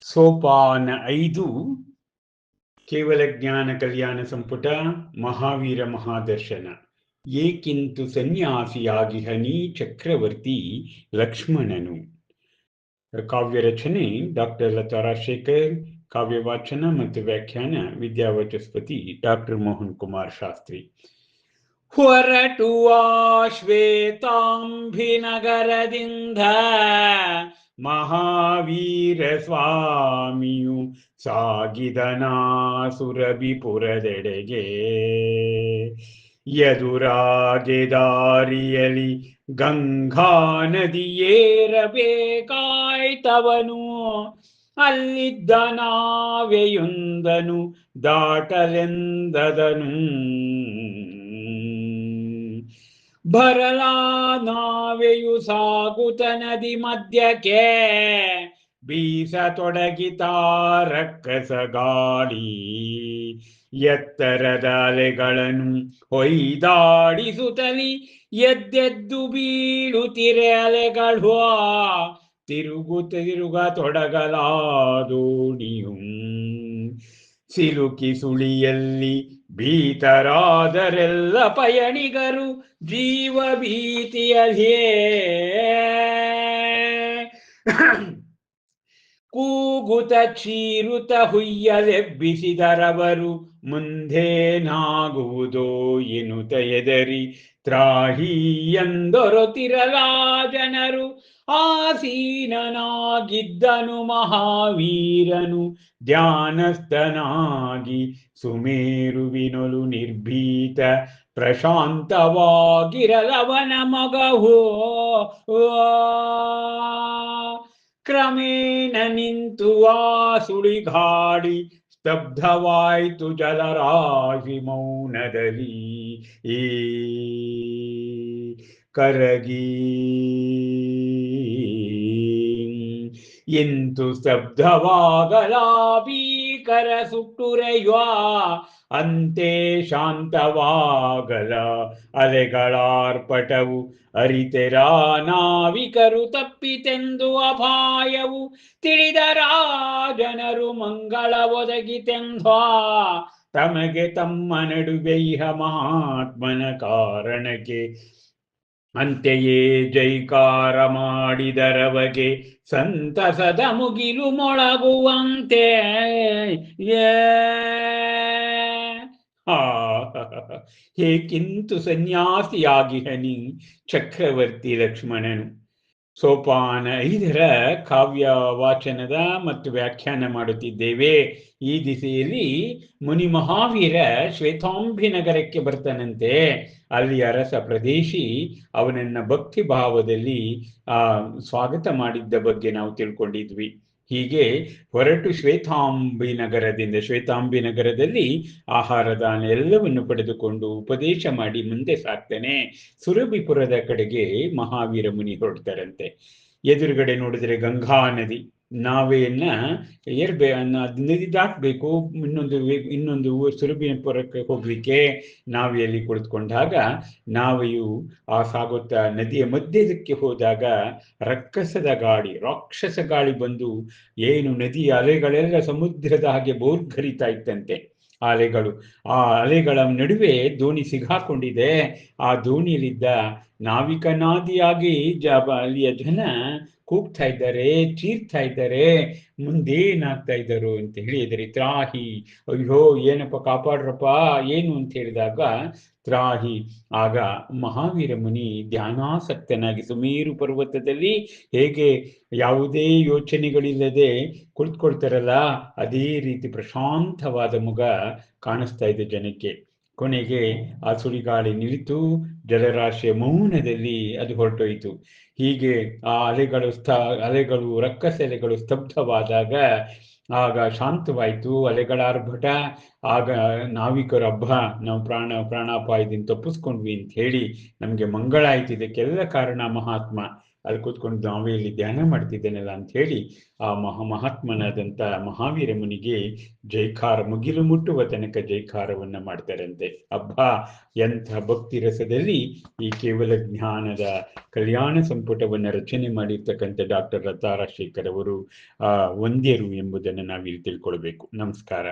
ಸೋಪಾನ ಐದು ಕೇವಲ ಜ್ಞಾನ ಕಲ್ಯಾಣ ಸಂಪುಟ ಮಹಾವೀರ ಮಹಾದರ್ಶನ. ಏಕಿಂತು ಸನ್ಯಾಸಿಯಾಗಿ ಹನಿ ಚಕ್ರವರ್ತಿ ಲಕ್ಷ್ಮಣನು. ಕಾವ್ಯ ರಚನೆ ಡಾಕ್ಟರ್ ಲತಾ ರಾಜಶೇಖರ್ ಕಾವ್ಯ ವಾಚನ ಮತ್ತು ವ್ಯಾಖ್ಯಾನ ವಿದ್ಯಾವಚಸ್ಪತಿ ಡಾಕ್ಟರ್ ಮೋಹನ್ ಕುಮಾರ್ ಶಾಸ್ತ್ರಿ. ಹೊರಟು ಶ್ವೇತಾಂಭಿನಗರದಿಂದ ಮಹಾವೀರ ಸ್ವಾಮಿಯು ಸಾಗಿದನಾಸುರಬಿಪುರದೆಡೆಗೆ ಎದುರಾಗೆ ದಾರಿಯಲಿ ಗಂಗಾ ನದಿಯೇರಬೇಕಾಯ್ತವನು ಅಲ್ಲಿದ್ದ ನಾವೆಯೊಂದನು ದಾಟಲೆಂದದನು. ಬರಲಾ ನಾವೆಯು ಸಾಗುತ ನದಿ ಮಧ್ಯಕ್ಕೆ. ಬೀಸತೊಡಗಿತ ರಕ್ಕಸ ಗಾಳಿ. ಎತ್ತರದ ಅಲೆಗಳನ್ನು ಹೊಯ್ದಾಡಿಸುತ್ತಲಿ. ಎದ್ದೆದ್ದು ಬೀಳುತ್ತಿರೆ ಅಲೆಗಳು ತಿರುಗು ತಿರುಗ ತೊಡಗಲಾದೋಣಿಯು ಸಿಲುಕಿ ಸುಳಿಯಲ್ಲಿ ಭೀತರಾದರೆಲ್ಲ ಪಯಣಿಗರು ಜೀವ ಭೀತಿಯಲ್ಲಿಯೇ ಕೂಗುತ ಚೀರುತ ಹುಯ್ಯಲೆಬ್ಬಿಸಿದರವರು ಮುಂದೇನಾಗುವುದೋ ಎನ್ನುತ್ತ ಎದರಿ ತ್ರಾಹಿ ಎಂದೊರೊತಿರಲಾ ಜನರು ಆಸೀನನಾಗಿದ್ದನು ಮಹಾವೀರನು, ಧ್ಯಾನಸ್ಥನಾಗಿ ಸುಮೇರುವಿನೊಲು ನಿರ್ಭೀತ, ಪ್ರಶಾಂತವಾಗಿರಲವನ ಮಗಹೋ ಕ್ರಮೇಣ ನಿಂತು ಆ ಸುಳಿಗಾಡಿ ಸ್ತಬ್ಧವಾಯಿತು ಜಲರಾಶಿ ಮೌನದಲ್ಲಿ. ಈ ಕರಗಿ. ಇಂತು ಸ್ತಬ್ಧವಾಗಲಾಭೀಕರ ಸುಟ್ಟುರೆಯುವ, ಅಂತೆ ಶಾಂತವಾಗಲ. ಅಲೆಗಳಾರ್ಪಟವು ಅರಿತೆರ ನಾವಿಕರು ತಪ್ಪಿತೆಂದು ಅಪಾಯವು ತಿಳಿದರ ಜನರು ಮಂಗಳ ಒದಗಿತೆಂದ ತಮಗೆ ತಮ್ಮ ನಡುವೆ ಇಹ ಮಹಾತ್ಮನ ಕಾರಣಕ್ಕೆ ಅಂತೆಯೇ ಜೈಕಾರ ಮಾಡಿದರವಗೆ ಸಂತಸದ ಮುಗಿಲು ಮೊಳಗುವಂತೆ ಏ ಸನ್ಯಾಸಿಯಾಗಿ ಹನಿ ಚಕ್ರವರ್ತಿ ಲಕ್ಷ್ಮಣನು? ಸೋಪಾನ ಐದರ ಕಾವ್ಯ ವಾಚನದ ಮತ್ತು ವ್ಯಾಖ್ಯಾನ ಮಾಡುತ್ತಿದ್ದೇವೆ. ಈ ದಿಸೆಯಲ್ಲಿ ಮುನಿ ಮಹಾವೀರ ಶ್ವೇತಾಂಬಿ ನಗರಕ್ಕೆ ಬರ್ತಾನಂತೆ. ಅಲ್ಲಿ ಅರಸ ಪ್ರದೇಶಿ ಅವನನ್ನ ಭಕ್ತಿ ಭಾವದಲ್ಲಿ ಆ, ಸ್ವಾಗತ ಮಾಡಿದ್ದ ಬಗ್ಗೆ ನಾವು ತಿಳ್ಕೊಂಡಿದ್ವಿ. ಹೀಗೆ ಹೊರಟು ಶ್ವೇತಾಂಬಿ ನಗರದಿಂದ ಶ್ವೇತಾಂಬಿ ನಗರದಲ್ಲಿ ಆಹಾರ ದಾನ ಎಲ್ಲವನ್ನು ಪಡೆದುಕೊಂಡು ಉಪದೇಶ ಮಾಡಿ ಮುಂದೆ ಸಾಕ್ತಾನೆ ಸುರಭಿಪುರದ ಕಡೆಗೆ ಮಹಾವೀರ ಮುನಿ ಹೊರಡ್ತಾರಂತೆ ಎದುರುಗಡೆ ನೋಡಿದ್ರೆ ಗಂಗಾ ನದಿ. ನಾವೆಯನ್ನ ಏರ್ಬೇ ದಾಟಬೇಕು ಇನ್ನೊಂದು ಇನ್ನೊಂದು ಸುರಭಿಪುರಕ್ಕೆ ಹೋಗ್ಲಿಕ್ಕೆ ನಾವೆಯಲ್ಲಿ ಕುಳಿತುಕೊಂಡಾಗ ನಾವೆಯು ಆ ಸಾಗುತ್ತಾ ನದಿಯ ಮಧ್ಯದಕ್ಕೆ ಹೋದಾಗ ರಕ್ಕಸದ ಗಾಳಿ, ರಾಕ್ಷಸ ಗಾಳಿ ಬಂದು ಏನು ನದಿಯ ಅಲೆಗಳೆಲ್ಲ ಸಮುದ್ರದ ಹಾಗೆ ಬೋರ್ಗರಿತಾ ಇತ್ತಂತೆ. ಆ ಅಲೆಗಳು, ಆ ಅಲೆಗಳ ನಡುವೆ ದೋಣಿ ಸಿಗಾಕೊಂಡಿದೆ. ಆ ದೋಣಿಯಲ್ಲಿದ್ದ ನಾವಿಕನಾದಿಯಾಗಿ ಜ ಅಲ್ಲಿಯ ಜನ ಕೂಗ್ತಾ ಇದ್ದಾರೆ, ಚೀರ್ತಾ ಇದ್ದಾರೆ, ಮುಂದೇನಾಗ್ತಾ ಇದ್ದರು ಅಂತ ಹೇಳಿ ಇದ್ರೆ ತ್ರಾಹಿ ಅಯ್ಯೋ, ಏನಪ್ಪ ಕಾಪಾಡ್ರಪ್ಪ, ಏನು ಅಂತ ಹೇಳಿದಾಗ ತ್ರಾಹಿ, ಆಗ ಮಹಾವೀರ ಮುನಿ ಧ್ಯಾನಾಸಕ್ತನಾಗಿ ಸುಮೇರು ಪರ್ವತದಲ್ಲಿ ಹೇಗೆ ಯಾವುದೇ ಯೋಚನೆಗಳಿಲ್ಲದೆ ಕುಳಿತುಕೊಳ್ತಾರಲ್ಲ, ಅದೇ ರೀತಿ ಪ್ರಶಾಂತವಾದ ಮುಗ ಕಾಣಿಸ್ತಾ ಇದೆ ಜನಕ್ಕೆ. ಕೊನೆಗೆ ಆ ಸುಳಿಗಾಳಿ ನಿಂತು ಜಲರಾಶಿಯ ಮೌನದಲ್ಲಿ ಅದು ಹೊರಟೋಯಿತು. ಹೀಗೆ ಆ ಅಲೆಗಳು ಸ್ಥ, ಅಲೆಗಳು ರಕ್ಕಸೆಲೆಗಳು ಸ್ತಬ್ಧವಾದಾಗ ಆಗ ಶಾಂತವಾಯಿತು. ಅಲೆಗಳ ಅರ್ಭಟ ಆಗ ನಾವಿಕರ ಹಬ್ಬ, ನಾವು ಪ್ರಾಣ, ಪ್ರಾಣಾಪಾಯದಿಂದ ತಪ್ಪಿಸ್ಕೊಂಡ್ವಿ ಅಂತ ಹೇಳಿ ನಮಗೆ ಮಂಗಳ ಆಯ್ತು. ಇದಕ್ಕೆಲ್ಲ ಕಾರಣ ಮಹಾತ್ಮ. ಅಲ್ಲಿ ಕೂತ್ಕೊಂಡು ನಾವೇ ಇಲ್ಲಿ ಧ್ಯಾನ ಮಾಡ್ತಿದ್ದೇನಲ್ಲ ಅಂತ ಹೇಳಿ ಆ ಮಹಾ ಮಹಾತ್ಮನಾದಂಥ ಮಹಾವೀರ ಮುನಿಗೆ ಜೈಕಾರ ಮುಗಿಲು ಮುಟ್ಟುವ ತನಕ ಜೈಕಾರವನ್ನ ಮಾಡ್ತಾರಂತೆ. ಅಬ್ಬಾ, ಎಂಥ ಭಕ್ತಿ ರಸದಲ್ಲಿ ಈ ಕೇವಲ ಜ್ಞಾನದ ಕಲ್ಯಾಣ ಸಂಪುಟವನ್ನು ರಚನೆ ಮಾಡಿರ್ತಕ್ಕಂಥ ಡಾಕ್ಟರ್ ರತಾರಾಶೇಖರ್ ಅವರು, ಆ, ಒಂದ್ಯರು ಎಂಬುದನ್ನು ನಾವಿಲ್ಲಿ ತಿಳ್ಕೊಳ್ಬೇಕು. ನಮಸ್ಕಾರ.